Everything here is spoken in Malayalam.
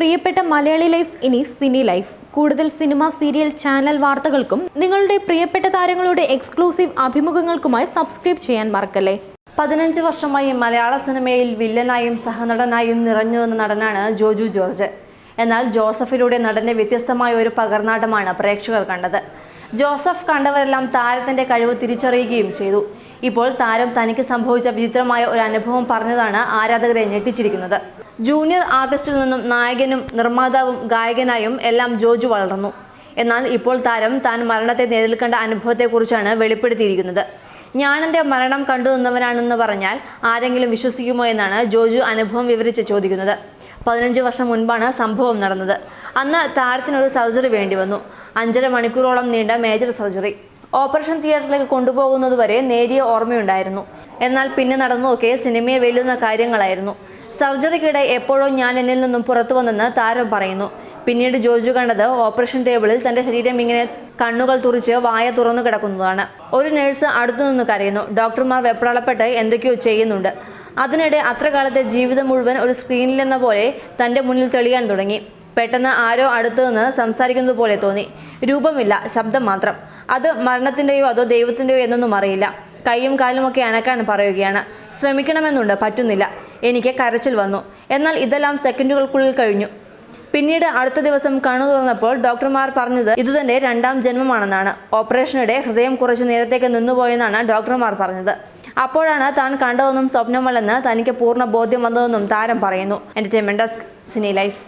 പ്രിയപ്പെട്ട മലയാളി ലൈഫ് ഇനി സിനി ലൈഫ്. കൂടുതൽ സിനിമ സീരിയൽ ചാനൽ വാർത്തകൾക്കും നിങ്ങളുടെ പ്രിയപ്പെട്ട താരങ്ങളുടെ എക്സ്ക്ലൂസീവ് അഭിമുഖങ്ങൾക്കുമായി സബ്സ്ക്രൈബ് ചെയ്യാൻ മറക്കല്ലേ? പതിനഞ്ച് വർഷമായി മലയാള സിനിമയിൽ വില്ലനായും സഹനടനായും നിറഞ്ഞു നിന്ന നടനാണ് ജോജു ജോർജ്. എന്നാൽ ജോസഫിലൂടെ നടന്റെ വ്യത്യസ്തമായ ഒരു പകർനാട്ടമാണ് പ്രേക്ഷകർ കണ്ടത്. ജോസഫ് കണ്ടവരെല്ലാം താരത്തിന്റെ കഴിവ് തിരിച്ചറിയുകയും ചെയ്തു. ഇപ്പോൾ താരം തനിക്ക് സംഭവിച്ച വിചിത്രമായ ഒരു അനുഭവം പറഞ്ഞതാണ് ആരാധകരെ ഞെട്ടിച്ചിരിക്കുന്നത്. ജൂനിയർ ആർട്ടിസ്റ്റിൽ നിന്നും നായകനും നിർമ്മാതാവും ഗായകനായും എല്ലാം ജോജു വളർന്നു. എന്നാൽ ഇപ്പോൾ താരം താൻ മരണത്തെ നേരിൽ കണ്ട അനുഭവത്തെക്കുറിച്ചാണ് വെളിപ്പെടുത്തിയിരിക്കുന്നത്. ഞാനെന്റെ മരണം കണ്ടു നിന്നവനാണെന്ന് പറഞ്ഞാൽ ആരെങ്കിലും വിശ്വസിക്കുമോ എന്നാണ് ജോജു അനുഭവം വിവരിച്ച് ചോദിക്കുന്നത്. പതിനഞ്ച് വർഷം മുൻപാണ് സംഭവം നടന്നത്. അന്ന് താരത്തിനൊരു സർജറി വേണ്ടി വന്നു. അഞ്ചര മണിക്കൂറോളം നീണ്ട മേജർ സർജറി. ഓപ്പറേഷൻ തിയേറ്ററിലേക്ക് കൊണ്ടുപോകുന്നതുവരെ നേരിയ ഓർമ്മയുണ്ടായിരുന്നു. എന്നാൽ പിന്നെ നടന്നൊക്കെ സിനിമയെ വെല്ലുന്ന കാര്യങ്ങളായിരുന്നു. സർജറിക്കിടെ എപ്പോഴോ ഞാൻ എന്നിൽ നിന്നും പുറത്തു വന്നെന്ന് താരം പറയുന്നു. പിന്നീട് ജോജു കണ്ടത് ഓപ്പറേഷൻ ടേബിളിൽ തന്റെ ശരീരം ഇങ്ങനെ കണ്ണുകൾ തുറിച്ച് വായ തുറന്നു കിടക്കുന്നതാണ്. ഒരു നേഴ്സ് അടുത്തു നിന്ന് കരയുന്നു. ഡോക്ടർമാർ വെപ്രാളപ്പെട്ട് എന്തൊക്കെയോ ചെയ്യുന്നുണ്ട്. അതിനിടെ അത്ര കാലത്തെ ജീവിതം മുഴുവൻ ഒരു സ്ക്രീനിലെന്ന പോലെ തന്റെ മുന്നിൽ തെളിയാൻ തുടങ്ങി. പെട്ടെന്ന് ആരോ അടുത്തു നിന്ന് സംസാരിക്കുന്നത് പോലെ തോന്നി. രൂപമില്ല ശബ്ദം മാത്രം. അത് മരണത്തിന്റെയോ അതോ ദൈവത്തിന്റെയോ എന്നൊന്നും അറിയില്ല. കൈയും കാലുമൊക്കെ അനക്കാൻ പറയുകയാണ്. ശ്രമിക്കണമെന്നുണ്ട് പറ്റുന്നില്ല. എനിക്ക് കരച്ചിൽ വന്നു. എന്നാൽ ഇതെല്ലാം സെക്കൻഡുകൾക്കുള്ളിൽ കഴിഞ്ഞു. പിന്നീട് അടുത്ത ദിവസം കണ്ണു തുറന്നപ്പോൾ ഡോക്ടർമാർ പറഞ്ഞത് ഇതുതന്റെ രണ്ടാം ജന്മമാണെന്നാണ്. ഓപ്പറേഷനിടെ ഹൃദയം കുറച്ച് നേരത്തേക്ക് നിന്നുപോയെന്നാണ് ഡോക്ടർമാർ പറഞ്ഞത്. അപ്പോഴാണ് താൻ കണ്ടതൊന്നും സ്വപ്നമല്ലെന്ന് തനിക്ക് പൂർണ ബോധ്യം വന്നതെന്നും താരം പറയുന്നു. Entertainment desk Sini life